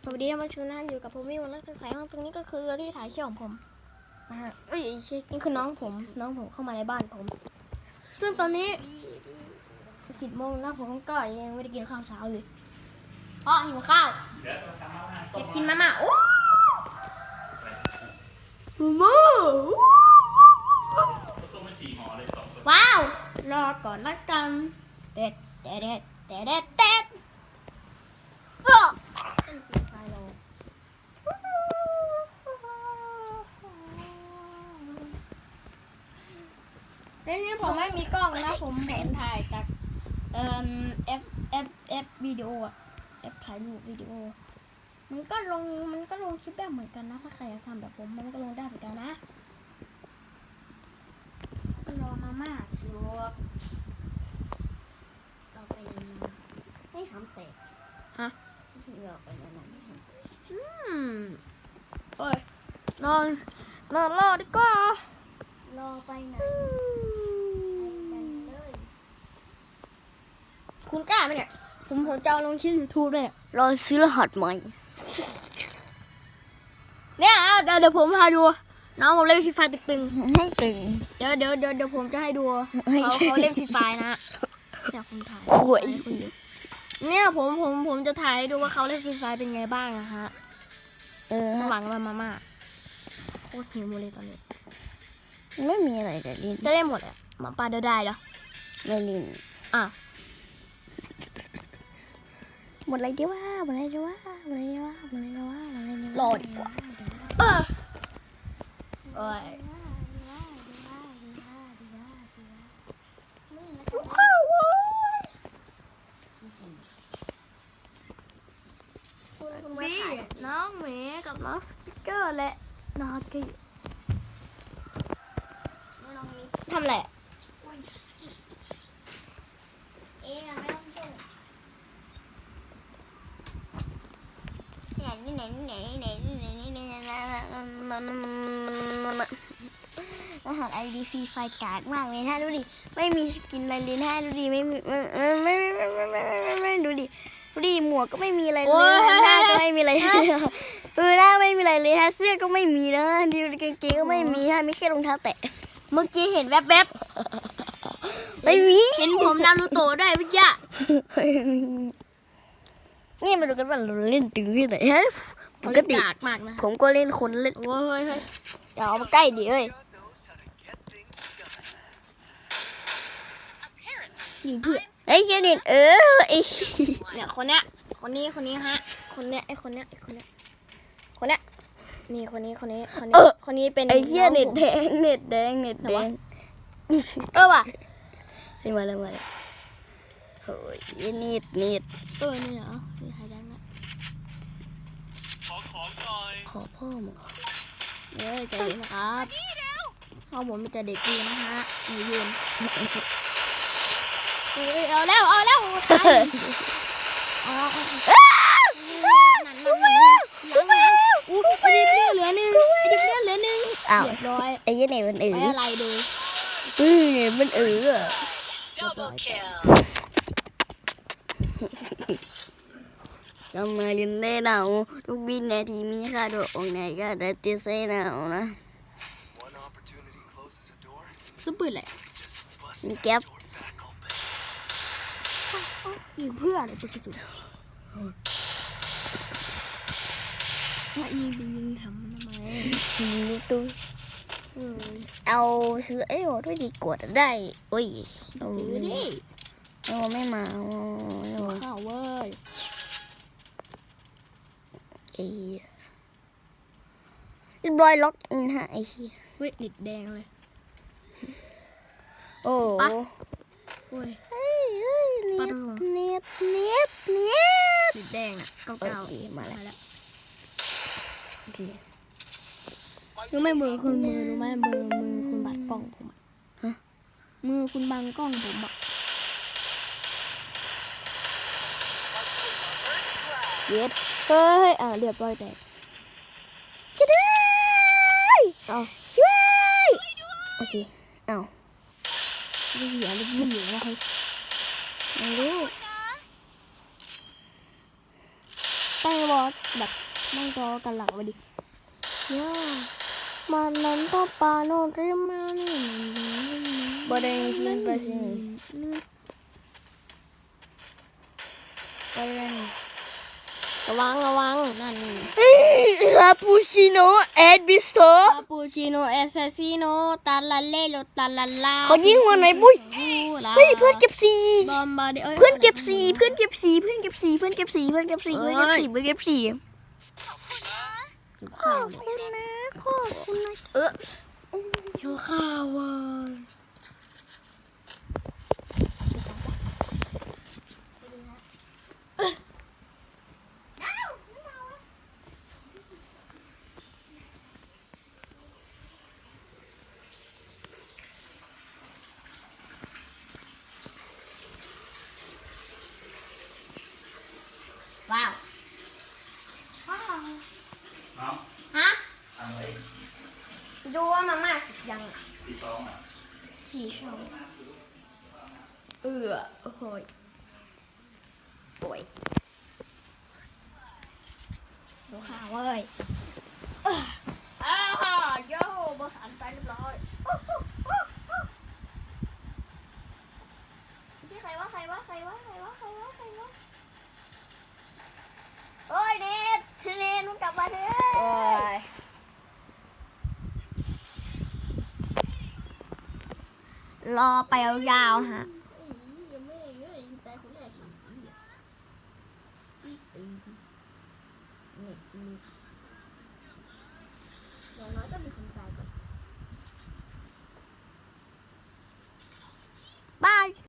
สวัสดีท่านผู้ชมนะอยู่กับผมวิวนักศึกษาห้องตรงนี้ก็คือที่ถ่ายเชี่ยวของผมนะฮะเอ้ยเชี่ยนี่คือน้องผม น้องผมเข้ามาในบ้านผม ซึ่งตอนนี้สิบโมงแล้วผมก็ยังไม่ได้กินข้าวเช้าเลย เพราะหิวข้าวอยากกินมาม่าโอ้โหต้มเป็นสี่ห่อเลยสองคนว้าว รอก่อนละกันเด็ดเด็ดเด็ดเด็ดเด็ด ด็ดเออเล่นฟรีไฟโลเรื่องนี้ผมไม่มีกล้องนะผมผมถ่ายจากเอ่อแอปแอปแอปวิดีโออะแอปถ่ายรูปวิดีโอ มันก็ลงมันก็ลงคลิปแบบเหมือนกันนะ ถ้าใครอยากทำแบบผมมันก็ลงได้เหมือนกันนะก็รอมาม่าสลวกเราไปให้ทำเตะฮะเราไปนอนให้ทำเตะอืมโอ้ยนอนนอนรอดีกว่ารอไปไหนไปกันเลย คุณกล้าไหมเนี่ย ผมผมจะเอาลงคลิปยูทูบเลยเนี่ยรอซื้อรหัสใหม่เนี่ยเอาเดี๋ยวเดี๋ยวผมพาดู น้องผมเล่นฟรีไฟตึงให้ตึงๆเดี๋ยวเดี๋ยวเดี๋ยวเดี๋ยวผมจะให้ดูเขาเขาเล่นฟรีไฟนะเนี่ยผมถ่ายขวยให้คุณดูเนี่ยผมผมผมจะถ่ายให้ดูว่าเขาเล่นฟรีไฟเป็นไงบ้างนะฮะ เออระหว่างมามาม่าโคตรหิวเลยตอนนี้ ไม่มีอะไรจะลินจะเล่นหมดอะหมาปลาเดยวได้เหรอไม่ลิน อะ หมดอะไรดีว่าหมดอะไรดีว่าหมดอะไรดีว่าหมดอะไรดีว่าหมดอะไรดีว่ารอดีกว่าเออโอ้ยนี่น้องเมย์กับน้องสปิกเกอร์และน้องกี้ทำอะไร เอ๊ะไม่ต้องจุ่ไหนไหนไหนไหนไหนไหนไหน รหัสไอดีฟรีไฟกากมากเลยนะดูดิ ไม่มีสกินอะไรเลยนะดูดิ ไม่มีไม่ไม่ไม่ไม่ไม่ไม่ไม่ดูดิดูดิหมวกก็ไม่มีอะไรเลยหน้าก็ไม่มีอะไรเลยหน้าไม่มีอะไรเลยฮะเสื้อก็ไม่มีนะดูกางเกงก็ไม่มีฮะมีแค่รองเท้าแตะ เมื่อกี้เห็นแวบไม่มี เห็นผมนารูโตะด้วยเมื่อกี้ นี่มาดูกันว่าเราเล่นตึงที่ไหนฮะปกติกากมากนะผมก็เล่นคนเล่นโอ้ยเฮ้ยเฮ้ยอย่าเอามาใกล้ดิเอ้ยยิงเพื่อนไอ้เจนินเออไอ้เนี่ยคนเนี้ยคนนี้คนนี้ฮะ คนเนี้ยไอคนเนี้ยไอคนเนี้ยคนเนี้ยนี่คนนี้คนนี้คนนี้คนนี้เป็นไอ้เหี้ยองผมเน็ตแดงเน็ตแดงเน็ตแดงเออว่ะเฮ้ยมาแล้วมาแล้วโอ้ยเน็ตเน็ตเออนี่เหรอนี่ใครได้นะ ขอของหน่อย ขอพ่อมึงเอ้ยใจเย็นะครับเอผมเป็นจะเด็กดีนะฮะยืนเอ้ยเอาแล้วเอาแล้วตายเอาเอาเอานั่นนั่นนั่นนั่นนั่นอู้ไอ้ดิบเลือดเหลือหนึ่งไอ้ดิบเลือดเหลือหนึ่งอ้าวเรียบร้อยไอ้เหี้ยเน็ตมันเอไว้ออะไรดูเออเน็ตมันเออ Double kill ทำไมลินได้หนาวทุกวินาทีมีค่าโดดออกไหนก็ได้ตีเส้นหนาวนะ One opportunity closes a door, ซื้อปืนแหละ just bust มีแก๊ป the door back open. ยิงเพื่ออะไรปืนกระสุนถ้ายิงไปยิงทำทำไมรู้ตัวเออเอาซื้อไอ้โอ้ด้วยดีกดได้ โอ้ยเอาซื้อดิเอาไม่มาเอาเอาข้าวเว้ย ไอ้เหี้ยเรียบร้อยล็อกอินฮะไอ้เหี้ยเว้ยดิดแดงเลย โอ้ปะ โอ้ย เฮ้ยเฮ้ยปะเน็ตดูเน็ตเน็ตเน็ต ดิดแดงอะเก้าเก้าโอเคมาแล้วแล้ว โอเค รู้ไหมมือคุณมือรู้ไหมมือมือคุณบังกล้องผมอะฮะ มือคุณบังกล้องผมอะ เย็ดเฮ้ยอ่าเรียบร้อยแตกช่วยด้วยเอาช่วยโอเคเอาไม่เสียลูกไม่เหลือเฮ้ยไม่รู้ตั้งวอแบบนั่งจอกันหลังไปดิย่ามันนั้นก็ปาโนริมานี่บ่ได้ซินไปซินบ่ได้ ระวังระวังนั่นคาปูชิโน่เอ็ดบิโซคาปูชิโนเอสเซซิโนตาลาเลโลตาลาลาเขายิงหัวไหนปุ้ยเฮ้ยเพื่อนเก็บสีบอมบาเดเพื่อนเก็บสีเพื่อนเก็บสีเพื่อนเก็บสีเพื่อนเก็บสีเพื่อนเก็บสีเพื่อนเก็บสีเพื่อนเก็บสีขอบคุณนะขอบคุณนะเออเขียวข้าวอะ ว้าว น้อง ฮะ ทำอะไร ดูว่ามาม่าสุกยังสี่สองอะสี่ช่องเออโอ้โหยโวยดูข้าวเว้ย อ้าวโย่บหันไปเรียบร้อยที่ใครว่าใครว่าใครว่าใครว่าใครว่าใครว่าเอ้ยเนทเนทมึงกลับมาเถอะ รอไปยาวๆฮะ